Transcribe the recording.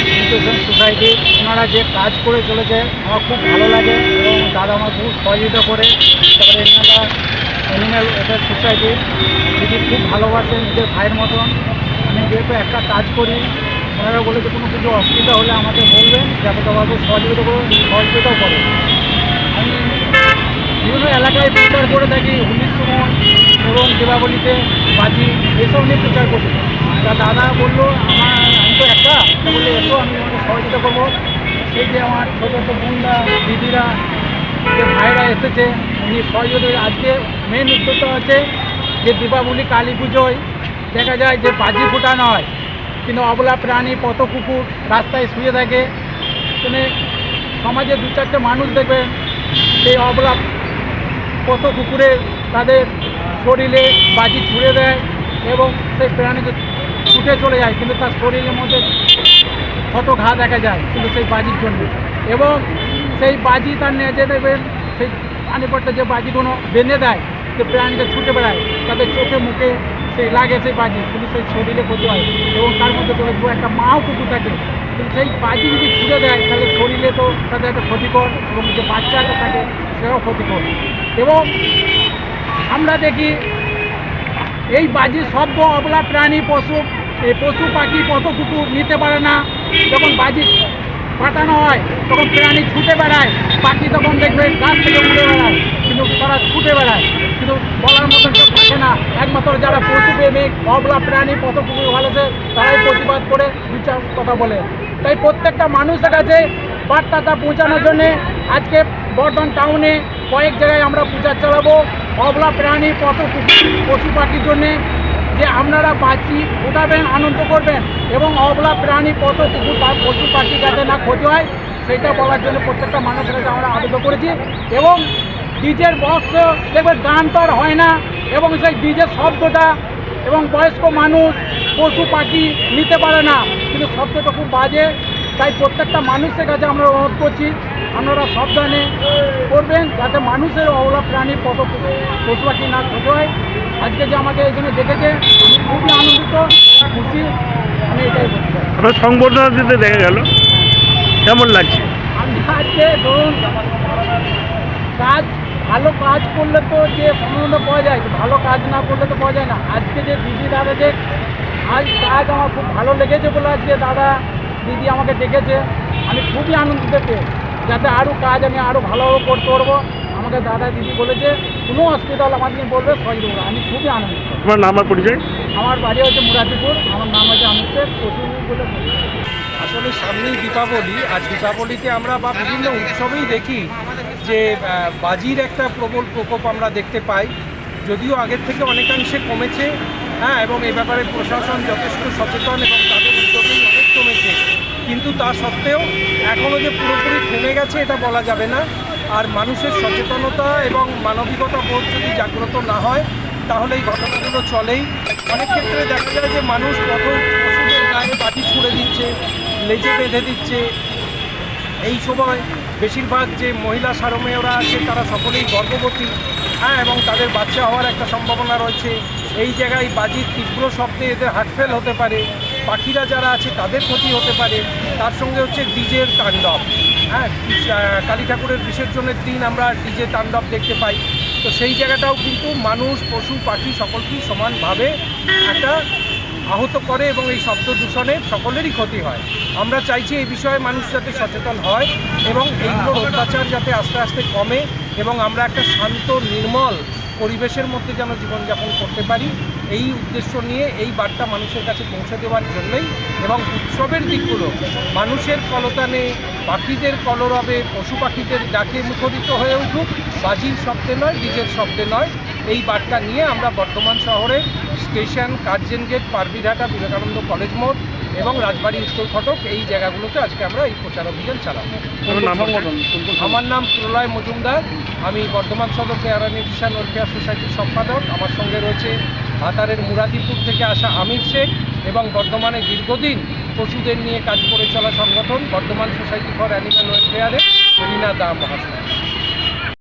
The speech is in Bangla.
এডুকেশন সোসাইটি ওনারা যে কাজ করে চলেছে, আমার খুব ভালো লাগে এবং দাদা আমার খুব সহযোগিতা করে। তারপরে এনারা অ্যানিম্যাল ওয়েলফেয়ার সোসাইটি দিদি খুব ভালোবাসে নিজের ভাইয়ের মতন। আমি যেহেতু একটা কাজ করি, ওনারা বলে যে কোনো কিছু অসুবিধা হলে আমাকে বলবেন যাতে তোমাকে সহযোগিতা করে, সহযোগিতাও করে। আমি বিভিন্ন এলাকায় প্রচার করে থাকি, হোলির সময়, এবং দীপাবলিতে, বাজি, এসব নিয়ে প্রচার করি তা দাদা বলল আমার আমি তো একটা তা বলল এসো আমি তোমাকে সহযোগিতা করব সেই যে আমার ছোটো ছোটো বোনরা, দিদিরা, যে ভাইরা এসেছে, উনি সহযোগিতা আজকে মেন উদ্যোগটা হচ্ছে যে দীপাবলি, কালী পুজোয়। দেখা যায় যে বাজি ফোটানো হয়, কিন্তু অবলা প্রাণী পথ কুকুর রাস্তায় শুয়ে থাকে। মানে সমাজে দু চারটে মানুষ দেখবেন, সেই অবলা কত কুকুরে তাদের শরীরে বাজি ছুঁড়ে দেয় এবং সেই প্রাণীকে ছুটে চলে যায়, কিন্তু তার শরীরের মধ্যে ক্ষত ঘা দেখা যায়, কিন্তু সেই বাজির জন্য। এবং সেই বাজি তার নেজে দেবেন সেই প্রাণীপট্টা যে বাজিগুলো বেঁধে দেয়, যে প্রাণীকে ছুটে বেড়ায়, তাদের চোখে মুখে সেই লাগে সেই বাজি, কিন্তু সেই শরীরে ক্ষতি হয়। এবং তার মধ্যে তো দেখব একটা মাও কুকুর থাকে। কিন্তু সেই বাজি যদি ছুটে দেয়, তাহলে শরীরে তো তাদের একটা ক্ষতিকর এবং যে বাচ্চাটা থাকে, সেটাও ক্ষতিকর। এবং আমরা দেখি, এই বাজির শব্দ অবলা প্রাণী, পশু পশু পাখি কুকুর নিতে পারে না। যখন বাজি ফাটানো হয়, তখন প্রাণী ছুটে বেড়ায়। পাখি তখন দেখবে গাছ থেকে উড়ে বেড়ায়, কিন্তু তারা ছুটে বেড়ায়। কিন্তু বলার মতন কেউ থাকে না। একমাত্র যারা পশু প্রেমিক, অবলা প্রাণী কুকুর ভালোছে, তারাই প্রতিবাদ করে বিচার কথা বলে। তাই প্রত্যেকটা মানুষের কাছে বার্তাটা পৌঁছানোর জন্যে আজকে বর্ধমান টাউনে কয়েক জায়গায় আমরা পূজা চালাবো। অবলা প্রাণী কত পশু পাখির জন্যে যে আপনারা বাঁচি, উঠাবেন, আনন্দ করবেন এবং অবলা প্রাণী কত কুকুর পশু, পাখি যাতে না ক্ষতি হয় সেটা বলার জন্য প্রত্যেকটা মানুষের কাছে আমরা আবেদন করেছি এবং ডিজের বক্স দেখবে গান তো আর হয় না এবং সেই ডিজের শব্দটা এবং বয়স্ক মানুষ, পশু, পাখি নিতে পারে না। কিন্তু শব্দটা খুব বাজে, তাই প্রত্যেকটা মানুষের কাছে আমরা অনুরোধ করছি, আপনারা সাবধানে করবেন যাতে মানুষের অবলা প্রাণী পশু, পাখি না ক্ষতি হয়। আজকে যে আমাকে এখানে দেখেছে আমি খুবই আনন্দিত খুশি আমি এটাই আপনার সংবর্ধনা দিতে দেখা গেল। কেমন লাগছে? আজকে ধরুন কাজ ভালো কাজ করলে তো যে সম্বন্ধ পাওয়া যায় ভালো কাজ না করলে তো পাওয়া যায় না। আজকে যে দিদি দাদা যে আজ কাজ আমার খুব ভালো লেগেছে বলে আজকে দাদা দিদি আমাকে দেখেছে আমি খুবই আনন্দিত পেয়ে যাতে আরও কাজ আমি আরও ভালোভাবে করতে পারব। আমাকে দাদা দিদি বলেছে কোনো অসুবিধা হলে আমাকে বলবে সহযোগ আমি খুবই আনন্দিত। আপনার নাম আর পরিচয়? আমার বাড়ি হচ্ছে মুরাদিপুর। আমার নাম হচ্ছে আমির শেখ বলে আসলে সামনেই দীপাবলি আর দীপাবলিতে আমরা বা বিভিন্ন উৎসবেই দেখি যে বাজির একটা প্রবল প্রকোপ আমরা দেখতে পাই। যদিও আগের থেকে অনেকাংশে কমেছে হ্যাঁ এবং এ ব্যাপারে প্রশাসন যথেষ্ট সচেতন এবং তাদের উদ্যোগেই অনেক কমেছে। কিন্তু তা সত্ত্বেও এখনও যে পুরোপুরি থেমে গেছে এটা বলা যাবে না। আর মানুষের সচেতনতা এবং মানবিকতা বোধ যদি জাগ্রত না হয়, তাহলে এই ঘটনাগুলো চলেই। অনেক ক্ষেত্রে দেখা যায় যে মানুষ পথ পশুদের গায়ে বাটি ছুঁড়ে দিচ্ছে, লেজে বেঁধে দিচ্ছে। এই সময় বেশিরভাগ যে মহিলা সারমেয়রা আছে, তারা সকলেই গর্ভবতী। হ্যাঁ এবং তাদের বাচ্চা হওয়ার একটা সম্ভাবনা রয়েছে। এই জায়গায় বাজির তীব্র শব্দে এদের হার্টফেল হতে পারে। পাখিরা যারা আছে তাদের ক্ষতি হতে পারে। তার সঙ্গে হচ্ছে ডিজের তাণ্ডব। হ্যাঁ কালী ঠাকুরের বিসর্জনের দিন আমরা ডিজে তাণ্ডব দেখতে পাই। তো সেই জায়গাটাও কিন্তু মানুষ পশু পাখি সকলকেই সমানভাবে একটা আহত করে এবং এই শব্দ দূষণে সকলেরই ক্ষতি হয়। আমরা চাইছি এই বিষয়ে মানুষ যাতে সচেতন হয় এবং এইগুলোর অত্যাচার যাতে আস্তে আস্তে কমে এবং আমরা একটা শান্ত নির্মল পরিবেশের মধ্যে যেন জীবনযাপন করতে পারি। এই উদ্দেশ্য নিয়ে এই বার্তা মানুষের কাছে পৌঁছে দেওয়ার জন্যই এবং উৎসবের দিকগুলো মানুষের কলতানে, পাখিদের কলরবে, পশু পাখিদের ডাকে মুখরিত হয়ে উঠুক, বাজির শব্দে নয় ডিজের শব্দে নয়। এই বার্তা নিয়ে আমরা বর্তমান শহরে station Curzon gate Parbirhata, Vivekananda college মোড় এবং রাজবাড়ি উত্তর ফটক এই জায়গাগুলোতে আজকে আমরা এই প্রচার অভিযান চালাবো। আমার নাম প্রলয় মজুমদার। আমি বর্ধমান সদর পেয়ারা নিউট্রিশন ওয়েলফেয়ার সোসাইটির সম্পাদক। আমার সঙ্গে রয়েছে ভাতারের মুরাদিপুর থেকে আসা আমির শেখ এবং বর্ধমানে দীর্ঘদিন পশুদের নিয়ে কাজ করে চলা সংগঠন বর্ধমান সোসাইটি ফর অ্যানিম্যাল ওয়েলফেয়ারে রীনা দা মহাশয়।